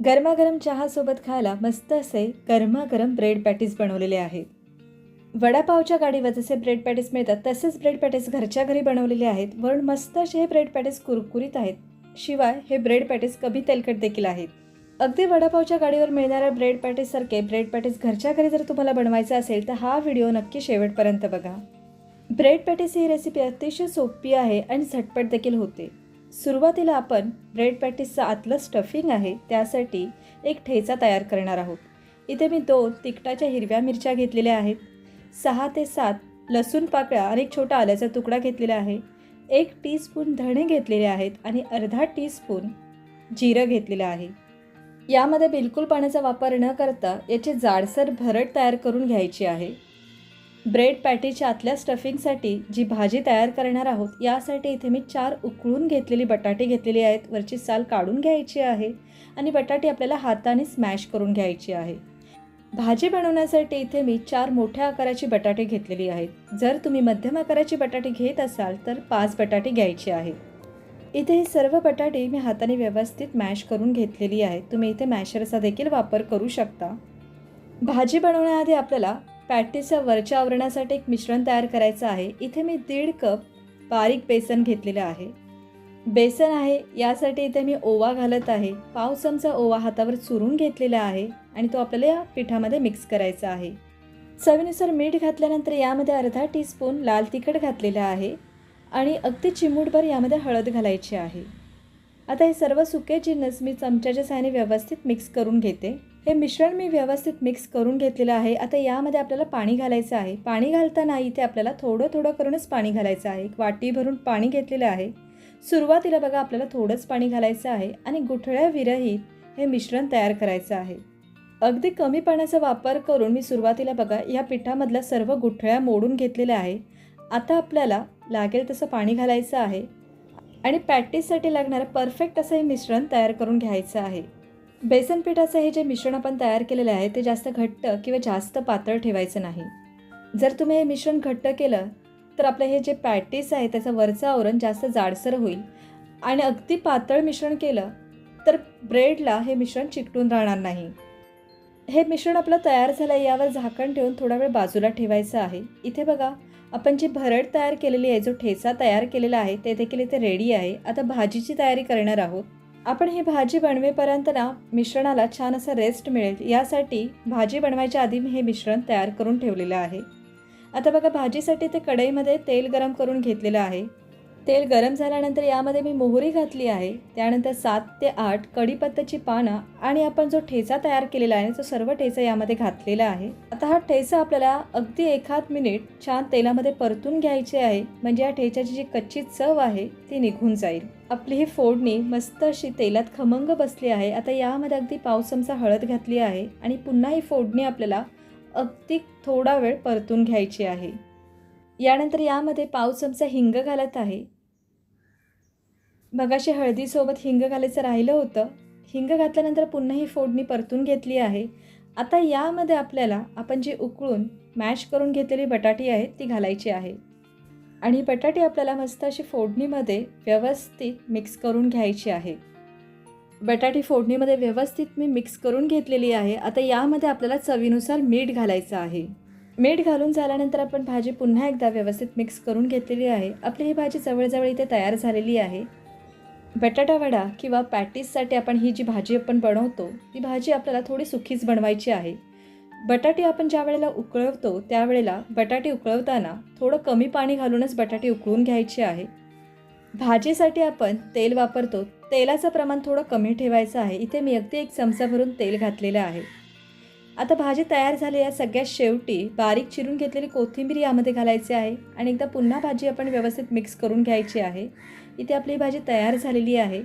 गरमागरम चहासोबत खायला मस्त असे गरमागरम ब्रेड पॅटीस बनवलेले आहेत. वडापावच्या गाडीवर जसे ब्रेड पॅटीस मिळतात तसेच ब्रेड पॅटीस घरच्या घरी बनवलेले आहेत. वरून मस्त असे हे ब्रेड पॅटीस कुरकुरीत आहेत. शिवाय हे ब्रेड पॅटीस कमी तेलकट देखील आहेत. अगदी वडापावच्या गाडीवर मिळणाऱ्या ब्रेड पॅटीससारखे ब्रेड पॅटीस घरच्या घरी जर तुम्हाला बनवायचा असेल तर हा व्हिडिओ नक्की शेवटपर्यंत बघा. ब्रेड पॅटीस ही रेसिपी अतिशय सोपी आहे आणि झटपट देखील होते. सुरुवातीला आपण ब्रेड पॅटीसचं आतलं स्टफिंग आहे त्यासाठी एक ठेचा तयार करणार आहोत. इथे मी दोन तिखटाच्या हिरव्या मिरच्या घेतलेल्या आहेत. सहा ते सात लसूण पाकळ्या आणि एक छोटा आल्याचा तुकडा घेतलेला आहे. एक टीस्पून धणे घेतलेले आहेत आणि अर्धा टीस्पून जिरं घेतलेलं आहे. यामध्ये बिलकुल पाण्याचा वापर न करता याची जाडसर भरट तयार करून घ्यायची आहे. ब्रेड पॅटीच्या आतल्या स्टफिंगसाठी जी भाजी तयार करणार आहोत यासाठी इथे मी चार उकळून घेतलेली बटाटे घेतलेली आहेत. वरची साल काढून घ्यायची आहे आणि बटाटे आपल्याला हाताने स्मॅश करून घ्यायची आहे. भाजी बनवण्यासाठी इथे मी चार मोठ्या आकाराची बटाटे घेतलेली आहेत. जर तुम्ही मध्यम आकाराची बटाटे घेत असाल तर पाच बटाटे घ्यायचे आहेत इथे हे सर्व बटाटे मी हाताने व्यवस्थित मॅश करून घेतलेली आहेत. तुम्ही इथे मॅशरचा देखील वापर करू शकता. भाजी बनवण्याआधी आपल्याला पॅटीसच्या वरच्या आवरणासाठी एक मिश्रण तयार करायचं आहे. इथे मी दीड कप बारीक बेसन घेतलेलं आहे. बेसन आहे यासाठी इथे मी ओवा घालत आहे. पाव चमचा ओवा हातावर चुरून घेतलेला आहे आणि तो आपल्याला या पिठामध्ये मिक्स करायचा आहे. चवीनुसार मीठ घातल्यानंतर यामध्ये अर्धा टीस्पून लाल तिखट घातलेलं आहे आणि अगदी चिमूटभर यामध्ये हळद घालायची आहे. आता हे सर्व सुके जिन्नस मी चमच्याच्या सहाय्याने व्यवस्थित मिक्स करून घेते. हे मिश्रण मी व्यवस्थित मिक्स करून घेतलेलं आहे. आता यामध्ये आपल्याला पाणी घालायचं आहे. पाणी घालताना इथे आपल्याला थोडं थोडं करूनच पाणी घालायचं आहे. एक वाटी भरून पाणी घेतलेलं आहे. सुरुवातीला बघा आपल्याला थोडंच पाणी घालायचं आहे आणि गुठळ्या विरहित हे मिश्रण तयार करायचं आहे. अगदी कमी पाण्याचा वापर करून मी सुरुवातीला बघा या पिठामधल्या सर्व गुठळ्या मोडून घेतलेल्या आहे. आता आपल्याला लागेल तसं पाणी घालायचं आहे. आणि पॅटीससाठी लागणारं परफेक्ट असं हे मिश्रण तयार करून घ्यायचं आहे. बेसन पिठाचं हे जे मिश्रण आपण तयार केलेलं आहे ते जास्त घट्ट किंवा जास्त पातळ ठेवायचं नाही. जर तुम्ही हे मिश्रण घट्ट केलं तर आपलं हे जे पॅटीस आहे त्याचं वरचं आवरण जास्त जाडसर होईल. आणि अगदी पातळ मिश्रण केलं तर ब्रेडला हे मिश्रण चिकटून राहणार नाही. हे मिश्रण आपलं तयार झालं आहे यावर झाकण ठेवून थोडा वेळ बाजूला ठेवायचं आहे. इथे बघा आपण जी भरड तयार केलेली आहे जो ठेचा तयार केलेला आहे ते देखील इथे रेडी आहे. आता भाजीची तयारी करणार आहोत. आपण ही भाजी बनवेपर्यंत ना मिश्रणाला छान असं रेस्ट मिळेल. यासाठी भाजी बनवायच्या आधी मी हे मिश्रण तयार करून ठेवलेलं आहे. आता बघा भाजीसाठी ते कढईमध्ये तेल गरम करून घेतलेलं आहे. तेल गरम झाल्यानंतर यामध्ये मी मोहरी घातली आहे. त्यानंतर सात ते आठ कढीपत्त्याची पानं आणि आपण जो ठेचा तयार केलेला आहे तो सर्व ठेचा यामध्ये घातलेला आहे. आता हा ठेचा आपल्याला अगदी एखाद मिनिट छान तेलामध्ये परतून घ्यायचे आहे. म्हणजे या ठेच्याची जी कच्ची चव आहे ती निघून जाईल. आपली ही फोडणी मस्त अशी तेलात खमंग बसली आहे. आता यामध्ये अगदी पाव चमचा हळद घातली आहे आणि पुन्हा ही फोडणी आपल्याला अगदी थोडा वेळ परतून घ्यायची आहे. यानंतर यामध्ये पाव चमचा हिंग घालत आहे. मगाशी हळदीसोबत हिंग घालायचं राहिलं होतं. हिंग घातल्यानंतर पुन्हा ही फोडणी परतून घेतली आहे. आता यामध्ये आपल्याला आपण जी उकळून मॅश करून घेतलेली बटाटी आहे ती घालायची आहे. आणि बटाटी आपल्याला मस्त अशी फोडणीमध्ये व्यवस्थित मिक्स करून घ्यायची आहे. बटाटी फोडणीमध्ये व्यवस्थित मी मिक्स करून घेतलेली आहे. आता यामध्ये आपल्याला चवीनुसार मीठ घालायचं आहे. मीठ घालून झाल्यानंतर आपण भाजी पुन्हा एकदा व्यवस्थित मिक्स करून घेतलेली आहे. आपली ही भाजी जवळजवळ इथे तयार झालेली आहे. बटाटा वडा किंवा पॅटीससाठी आपण ही जी भाजी आपण बनवतो ती भाजी आपल्याला थोडी सुखीच बनवायची आहे. बटाटे आपण ज्या वेळेला उकळवतो त्यावेळेला बटाटे उकळवताना थोडं कमी पाणी घालूनच बटाटे उकळून घ्यायचे आहे. भाजीसाठी आपण तेल वापरतो. तेलाचं प्रमाण थोडं कमी ठेवायचं आहे. इथे मी अगदी एक चमचा भरून तेल घातलेलं आहे. आता भाजी तयार झाली आहे सगळ्यात शेवटी बारीक चिरून घेतलेली कोथिंबीर यामध्ये घालायची आहे आणि एकदा पुन्हा भाजी आपण व्यवस्थित मिक्स करून घ्यायची आहे. इथे आपली भाजी तयार झालेली आहे.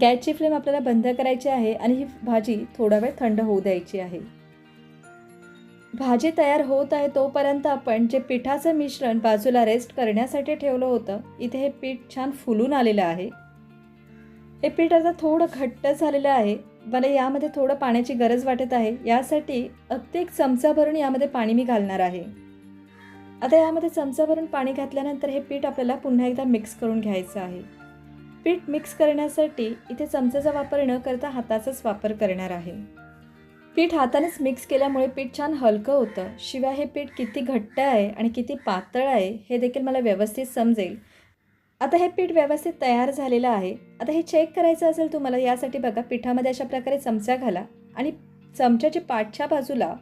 गॅसची फ्लेम आपल्याला बंद करायची आहे आणि ही भाजी थोडा वेळ थंड होऊ द्यायची आहे. भाजी तयार होत आहे तोपर्यंत आपण जे पिठाचं मिश्रण बाजूला रेस्ट करण्यासाठी ठेवलं होतं इथे हे पीठ छान फुलून आलेलं आहे. हे पीठ आता थोडं घट्ट झालेलं आहे. मला यामध्ये थोडं पाण्याची गरज वाटत आहे. यासाठी अगदी एक चमचा भरून यामध्ये पाणी मी घालणार आहे. आता यामध्ये चमचा भरून पाणी घातल्यानंतर हे पीठ आपल्याला पुन्हा एकदा मिक्स करून घ्यायचं आहे. पीठ मिक्स करण्यासाठी इथे चमच्याचा वापर न करता हाताचाच वापर करणार आहे. पीठ हातानेच मिक्स केल्यामुळे पीठ छान हलकं होतं. शिवाय हे पीठ किती घट्ट आहे आणि किती पातळ आहे हे देखील मला व्यवस्थित समजेल. आता हे पीठ व्यवस्थित तयार झालेलं आहे. आता हे चेक करायचं असेल तुम्हाला यासाठी बघा पिठामध्ये अशा प्रकारे चमचा घाला आणि चमच्याची पाठच्या बाजूला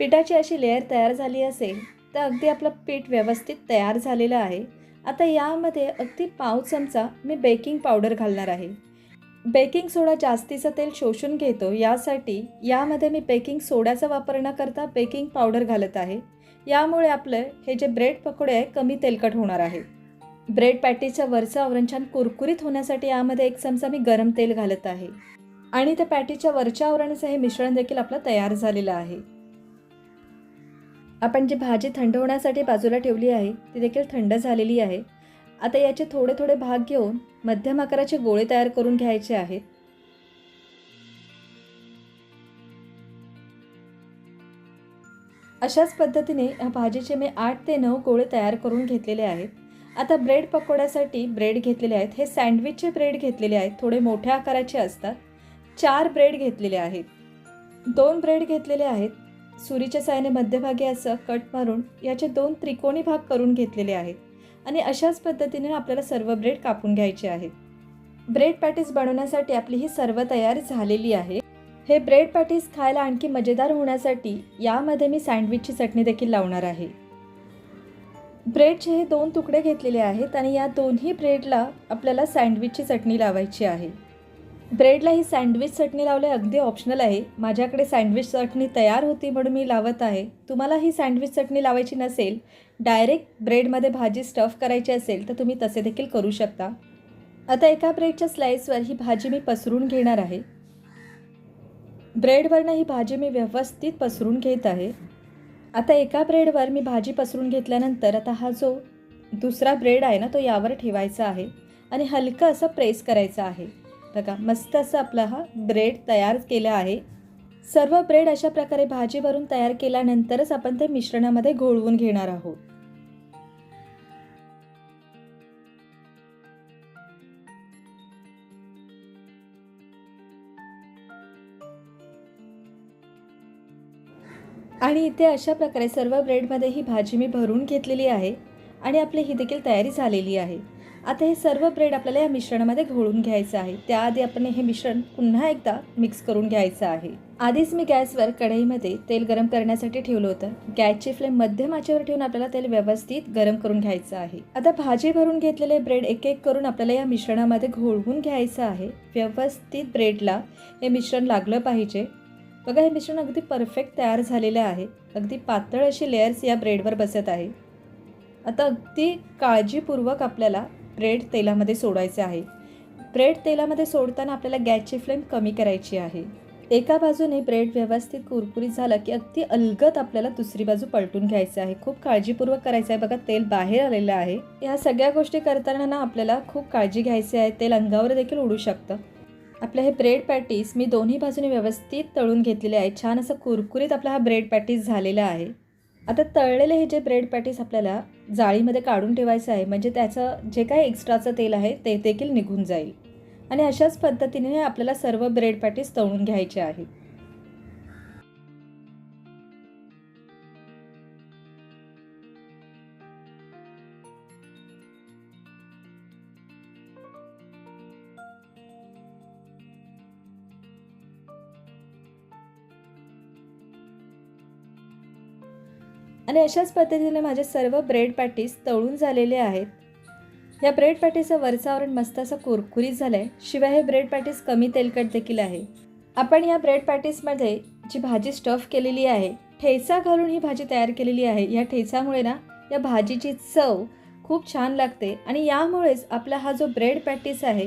पिठाची अशी लेअर तयार झाली असेल तर अगदी आपलं पीठ व्यवस्थित तयार झालेलं आहे. आता यामध्ये अगदी पाव चमचा मी बेकिंग पावडर घालणार आहे. बेकिंग सोडा जास्तीचं तेल शोषून घेतो यासाठी यामध्ये मी बेकिंग सोड्याचा वापर न करता बेकिंग पावडर घालत आहे. यामुळे आपलं हे जे ब्रेड पकोडे आहे कमी तेलकट होणार आहे. ब्रेड पॅटीचं वरचं आवरण छान कुरकुरीत होण्यासाठी यामध्ये एक चमचा मी गरम तेल घालत आहे. आणि त्या पॅटीच्या वरच्या आवरणाचं हे मिश्रण देखील आपलं तयार झालेलं आहे. आपण जी भाजी थंड होण्यासाठी बाजूला ठेवली आहे ती देखील थंड झालेली आहे. आता याचे थोडे थोडे भाग घेऊन मध्यम आकाराचे गोळे तयार करून घ्यायचे आहेत. अशाच पद्धतीने ह्या भाजीचे मी आठ ते नऊ गोळे तयार करून घेतलेले आहेत. आता ब्रेड पकोड्यासाठी ब्रेड घेतलेले आहेत. हे सँडविचचे ब्रेड घेतलेले आहेत. थोडे मोठ्या आकाराचे असतात. चार ब्रेड घेतलेले आहेत. दोन ब्रेड घेतलेले आहेत. सुरीच्या साहाय्याने मध्यभागी असं कट मारून याचे दोन त्रिकोणी भाग करून घेतलेले आहेत. आणि अशाच पद्धतीने आपल्याला सर्व ब्रेड कापून घ्यायचे आहेत. ब्रेड पॅटीस बनवण्यासाठी आपली ही सर्व तयार झालेली आहे. हे ब्रेड पॅटीस खायला आणखी मजेदार होण्यासाठी यामध्ये मी सँडविचची चटणी देखील लावणार आहे. ब्रेडचे हे दोन तुकडे घेतलेले आहेत आणि या दोन्ही ब्रेडला आपल्याला सँडविचची चटणी लावायची आहे. ब्रेडला ही सँडविच चटणी लावले अगदी ऑप्शनल आहे. माझ्याकडे सँडविच चटणी तयार होती म्हणून मी लावत आहे. तुम्हाला ही सँडविच चटणी लावायची नसेल डायरेक्ट ब्रेडमध्ये भाजी स्टफ करायची असेल तर तुम्ही तसे देखील करू शकता. आता एका ब्रेडच्या स्लाईसवर ही भाजी मी पसरून घेणार आहे. ब्रेडवरनं ही भाजी मी व्यवस्थित पसरून घेत आहे. आता एका ब्रेडवर मी भाजी पसरून घेतल्यानंतर आता हा जो दुसरा ब्रेड आहे ना तो यावर ठेवायचा आहे आणि हलकं असं प्रेस करायचं आहे. बघा मस्त असं आपला हा ब्रेड तयार केला आहे. सर्व ब्रेड अशा प्रकारे भाजी भरून तयार केल्यानंतरच आपण ते मिश्रणामध्ये घोळवून घेणार आहोत. आणि इथे अशा प्रकारे सर्व ब्रेडमध्ये ही भाजी मी भरून घेतलेली आहे आणि आपली ही देखील तयारी झालेली आहे. आता हे सर्व ब्रेड आपल्याला या मिश्रणामध्ये घोळून घ्यायचं आहे. त्याआधी आपण हे मिश्रण पुन्हा एकदा मिक्स करून घ्यायचं आहे. आधीच मी गॅसवर कढईमध्ये तेल गरम करण्यासाठी ठेवलं होतं. गॅसची फ्लेम मध्यम आचेवर ठेवून आपल्याला तेल व्यवस्थित गरम करून घ्यायचं आहे. आता भाजी भरून घेतलेले ब्रेड एक एक करून आपल्याला या मिश्रणामध्ये घोळवून घ्यायचं आहे. व्यवस्थित ब्रेडला हे मिश्रण लागलं पाहिजे. बघा हे मिश्रण अगदी परफेक्ट तयार झालेलं आहे. अगदी पातळ अशी लेयर्स या ब्रेडवर बसत आहे. आता अगदी काळजीपूर्वक आपल्याला ब्रेड तेलामध्ये सोडायचे आहे. ब्रेड तेलामध्ये सोडताना आपल्याला गॅसची फ्लेम कमी करायची आहे. एका बाजूने ब्रेड व्यवस्थित कुरकुरीत झालं की अगदी अलगत आपल्याला दुसरी बाजू पलटून घ्यायचं आहे. खूप काळजीपूर्वक करायचं आहे. बघा तेल बाहेर आलेलं आहे. या सगळ्या गोष्टी करताना ना आपल्याला खूप काळजी घ्यायची आहे. तेल अंगावर देखील उडू शकतं. आपलं हे ब्रेड पॅटीस मी दोन्ही बाजूने व्यवस्थित तळून घेतलेले आहे. छान असं कुरकुरीत आपला हा ब्रेड पॅटीस झालेला आहे. आता तळलेले हे जे ब्रेड पॅटीस आपल्याला जाळीमध्ये काढून ठेवायचं आहे म्हणजे त्याचं जे काही एक्स्ट्राचं तेल आहे ते देखील निघून जाईल. आणि अशाच पद्धतीने आपल्याला सर्व ब्रेड पॅटीस तळून घ्यायचे आहेत आणि अशाच पद्धतीने माझे सर्व ब्रेड पॅटीस तळून झालेले आहेत. या ब्रेड पॅटीचं वरचं आवरण मस्त असं कुरकुरीत झालं आहे शिवाय हे ब्रेड पॅटीस कमी तेलकट देखील आहे. आपण या ब्रेड पॅटीसमध्ये जी भाजी स्टफ केलेली आहे ठेचा घालून ही भाजी तयार केलेली आहे. या ठेचामुळे ना या भाजीची चव खूप छान लागते आणि यामुळेच आपला हा जो ब्रेड पॅटीस आहे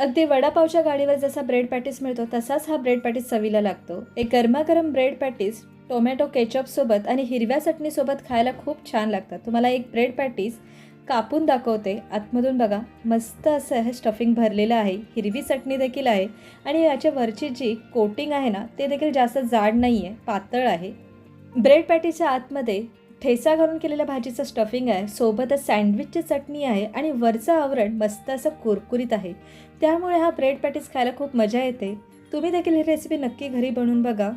अगदी वडापावच्या गाडीवर जसा ब्रेड पॅटीस मिळतो तसाच हा ब्रेड पॅटीस चवीला लागतो. एक गरमागरम ब्रेड पॅटीस टोमॅटो केचपसोबत आणि हिरव्या चटणीसोबत खायला खूप छान लागतात. तुम्हाला एक ब्रेड पॅटीस कापून दाखवते. आतमधून बघा मस्त असं हे स्टफिंग भरलेलं आहे. हिरवी चटणी देखील आहे आणि याच्या वरची जी कोटिंग आहे ना ते देखील जास्त जाड नाही आहे पातळ आहे. ब्रेड पॅटीच्या आतमध्ये ठेचा घालून केलेल्या भाजीचं स्टफिंग आहे. सोबतच सँडविचची चटणी आहे आणि वरचं आवरण मस्त असं कुरकुरीत आहे. त्यामुळे हा ब्रेड पॅटीस खायला खूप मजा येते. तुम्ही देखील ही रेसिपी नक्की घरी बनवून बघा.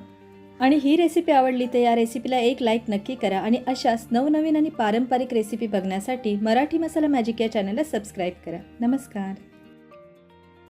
आणि ही रेसिपी आवडली तर या रेसिपीला एक लाईक नक्की करा आणि अशाच नवनवीन आणि पारंपरिक रेसिपी बघण्यासाठी मराठी मसाला मॅजिक या चॅनलला सबस्क्राईब करा. नमस्कार.